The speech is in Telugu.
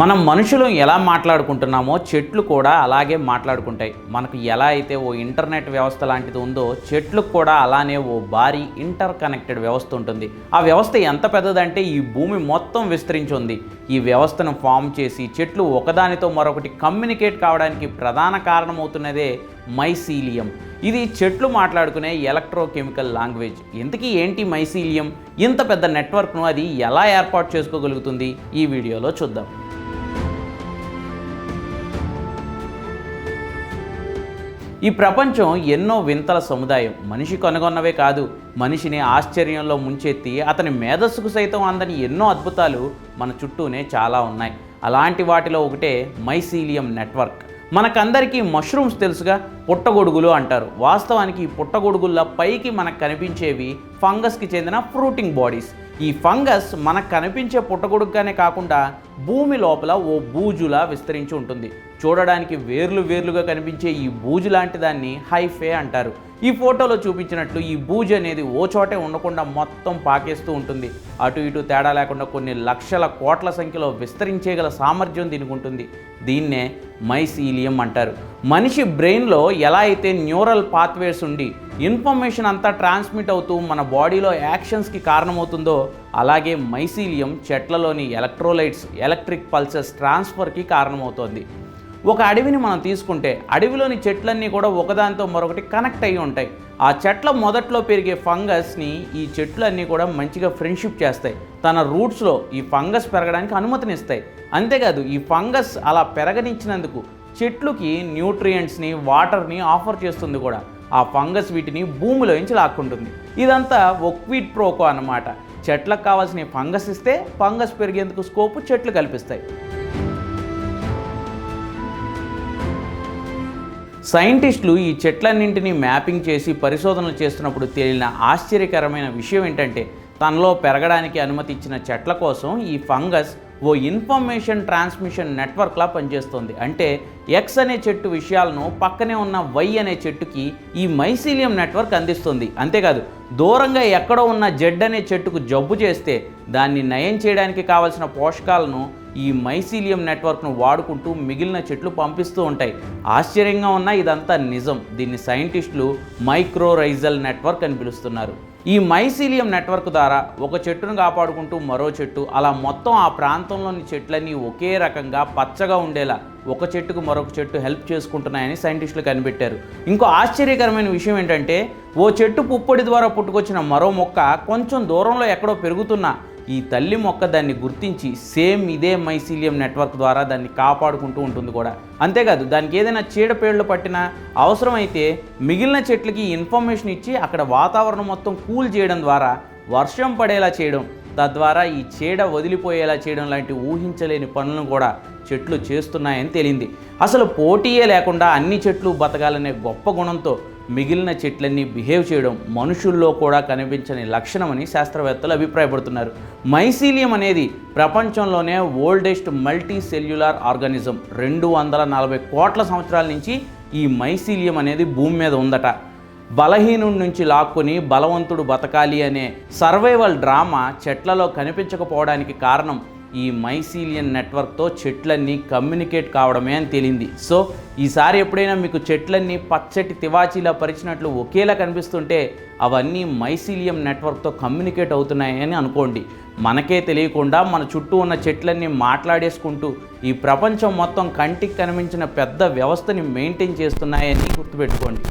మనం మనుషులు ఎలా మాట్లాడుకుంటున్నామో చెట్లు కూడా అలాగే మాట్లాడుకుంటాయి. మనకు ఎలా అయితే ఓ ఇంటర్నెట్ వ్యవస్థ లాంటిది ఉందో చెట్లకు కూడా అలానే ఓ భారీ ఇంటర్ కనెక్టెడ్ వ్యవస్థ ఉంటుంది. ఆ వ్యవస్థ ఎంత పెద్దదంటే ఈ భూమి మొత్తం విస్తరించి ఉంది ఈ వ్యవస్థను ఫామ్ చేసి చెట్లు ఒకదానితో మరొకటి కమ్యూనికేట్ కావడానికి ప్రధాన కారణమవుతున్నదే మైసీలియం. ఇది చెట్లు మాట్లాడుకునే ఎలక్ట్రోకెమికల్ లాంగ్వేజ్. ఇంతకీ ఏంటి మైసీలియం? ఇంత పెద్ద నెట్వర్క్ను అది ఎలా ఏర్పాటు చేసుకోగలుగుతుంది? ఈ వీడియోలో చూద్దాం. ఈ ప్రపంచం ఎన్నో వింతల సముదాయం. మనిషి కనుగొన్నవే కాదు మనిషిని ఆశ్చర్యంలో ముంచెత్తి అతని మేధస్సుకు సైతం అందని ఎన్నో అద్భుతాలు మన చుట్టూనే చాలా ఉన్నాయి. అలాంటి వాటిలో ఒకటే మైసీలియం నెట్వర్క్. మనకందరికీ మష్రూమ్స్ తెలుసుగా పుట్టగొడుగులు అంటారు. వాస్తవానికి ఈ పుట్టగొడుగుల్లో పైకి మనకు కనిపించేవి ఫంగస్కి చెందిన ఫ్రూటింగ్ బాడీస్. ఈ ఫంగస్ మనకు కనిపించే పుట్టగొడుగ్గానే కాకుండా భూమి లోపల ఓ బూజులా విస్తరించి ఉంటుంది. చూడడానికి వేర్లు వేర్లుగా కనిపించే ఈ బూజు లాంటి దాన్ని హైఫే అంటారు. ఈ ఫోటోలో చూపించినట్లు ఈ బూజు అనేది ఓ చోటే ఉండకుండా మొత్తం పాకేస్తూ ఉంటుంది. అటు ఇటు తేడా లేకుండా కొన్ని లక్షల కోట్ల సంఖ్యలో విస్తరించేగల సామర్థ్యం దీనికి ఉంటుంది. దీన్నే మైసీలియం అంటారు. మనిషి బ్రెయిన్లో ఎలా అయితే న్యూరల్ పాత్వేస్ ఉండి ఇన్ఫర్మేషన్ అంతా ట్రాన్స్మిట్ అవుతూ మన బాడీలో యాక్షన్స్కి కారణమవుతుందో అలాగే మైసీలియం చెట్లలోని ఎలక్ట్రోలైట్స్ ఎలక్ట్రిక్ పల్సెస్ ట్రాన్స్ఫర్కి కారణమవుతోంది. ఒక అడవిని మనం తీసుకుంటే అడవిలోని చెట్లన్నీ కూడా ఒకదానితో మరొకటి కనెక్ట్ అయి ఉంటాయి. ఆ చెట్ల మొదట్లో పెరిగే ఫంగస్ని ఈ చెట్లన్నీ కూడా మంచిగా ఫ్రెండ్షిప్ చేస్తాయి. తన రూట్స్లో ఈ ఫంగస్ పెరగడానికి అనుమతినిస్తాయి. అంతేకాదు ఈ ఫంగస్ అలా పెరగనిచ్చినందుకు చెట్లుకి న్యూట్రియంట్స్ని వాటర్ని ఆఫర్ చేస్తుంది కూడా. ఆ ఫంగస్ వీటిని భూమిలోంచి లాక్కుంటుంది. ఇదంతా ఒక్వీట్ ప్రోకో అన్నమాట. చెట్లకు కావాల్సిన ఫంగస్ ఇస్తే ఫంగస్ పెరిగేందుకు స్కోపు చెట్లు కల్పిస్తాయి. సైంటిస్టులు ఈ చెట్లన్నింటినీ మ్యాపింగ్ చేసి పరిశోధనలు చేస్తున్నప్పుడు తేలిన ఆశ్చర్యకరమైన విషయం ఏంటంటే తనలో పెరగడానికి అనుమతి ఇచ్చిన చెట్ల కోసం ఈ ఫంగస్ ఓ ఇన్ఫర్మేషన్ ట్రాన్స్మిషన్ నెట్వర్క్లా పనిచేస్తుంది. అంటే ఎక్స్ అనే చెట్టు విషయాలను పక్కనే ఉన్న వై అనే చెట్టుకి ఈ మైసీలియం నెట్వర్క్ అందిస్తుంది. అంతేకాదు దూరంగా ఎక్కడో ఉన్న జెడ్ అనే చెట్టుకు జబ్బు చేస్తే దాన్ని నయం చేయడానికి కావలసిన పోషకాలను ఈ మైసీలియం నెట్వర్క్ను వాడుకుంటూ మిగిలిన చెట్లు పంపిస్తూ ఉంటాయి. ఆశ్చర్యంగా ఉన్న ఇదంతా నిజం. దీన్ని సైంటిస్టులు మైక్రోరైజల్ నెట్వర్క్ అని పిలుస్తున్నారు. ఈ మైసీలియం నెట్వర్క్ ద్వారా ఒక చెట్టును కాపాడుకుంటూ మరో చెట్టు అలా మొత్తం ఆ ప్రాంతంలోని చెట్లన్నీ ఒకే రకంగా పచ్చగా ఉండేలా ఒక చెట్టుకు మరొక చెట్టు హెల్ప్ చేసుకుంటున్నాయని సైంటిస్టులు కనిపెట్టారు. ఇంకో ఆశ్చర్యకరమైన విషయం ఏంటంటే ఓ చెట్టు పుప్పొడి ద్వారా పుట్టుకొచ్చిన మరో మొక్క కొంచెం దూరంలో ఎక్కడో పెరుగుతున్నా ఈ తల్లి మొక్క దాన్ని గుర్తించి సేమ్ ఇదే మైసీలియం నెట్వర్క్ ద్వారా దాన్ని కాపాడుకుంటూ ఉంటుంది కూడా. అంతేకాదు దానికి ఏదైనా చీడపేళ్ళు పట్టినా అవసరమైతే మిగిలిన చెట్లకి ఇన్ఫర్మేషన్ ఇచ్చి అక్కడ వాతావరణం మొత్తం కూల్ చేయడం ద్వారా వర్షం పడేలా చేయడం తద్వారా ఈ చీడ వదిలిపోయేలా చేయడం లాంటి ఊహించలేని పనులను కూడా చెట్లు చేస్తున్నాయని తేలింది. అసలు పోటీయే లేకుండా అన్ని చెట్లు బతకాలనే గొప్ప గుణంతో మిగిలిన చెట్లన్నీ బిహేవ్ చేయడం మనుషుల్లో కూడా కనిపించని లక్షణమని శాస్త్రవేత్తలు అభిప్రాయపడుతున్నారు. మైసీలియం అనేది ప్రపంచంలోనే ఓల్డెస్ట్ మల్టీ సెల్యులార్ ఆర్గానిజం. రెండు వందల నలభై కోట్ల సంవత్సరాల నుంచి ఈ మైసీలియం అనేది భూమి మీద ఉందట. బలహీనుడి నుంచి లాక్కొని బలవంతుడు బతకాలి అనే సర్వైవల్ డ్రామా చెట్లలో కనిపించకపోవడానికి కారణం ఈ మైసీలియన్ నెట్వర్క్తో చెట్లన్నీ కమ్యూనికేట్ కావడమే అని తేలింది. సో ఈసారి ఎప్పుడైనా మీకు చెట్లన్నీ పచ్చటి తివాచీలా పరిచినట్లు ఒకేలా కనిపిస్తుంటే అవన్నీ మైసీలియం నెట్వర్క్తో కమ్యూనికేట్ అవుతున్నాయని అనుకోండి. మనకే తెలియకుండా మన చుట్టూ ఉన్న చెట్లన్నీ మాట్లాడేసుకుంటూ ఈ ప్రపంచం మొత్తం కంటికి కనిపించిన పెద్ద వ్యవస్థని మెయింటైన్ చేస్తున్నాయని గుర్తుపెట్టుకోండి.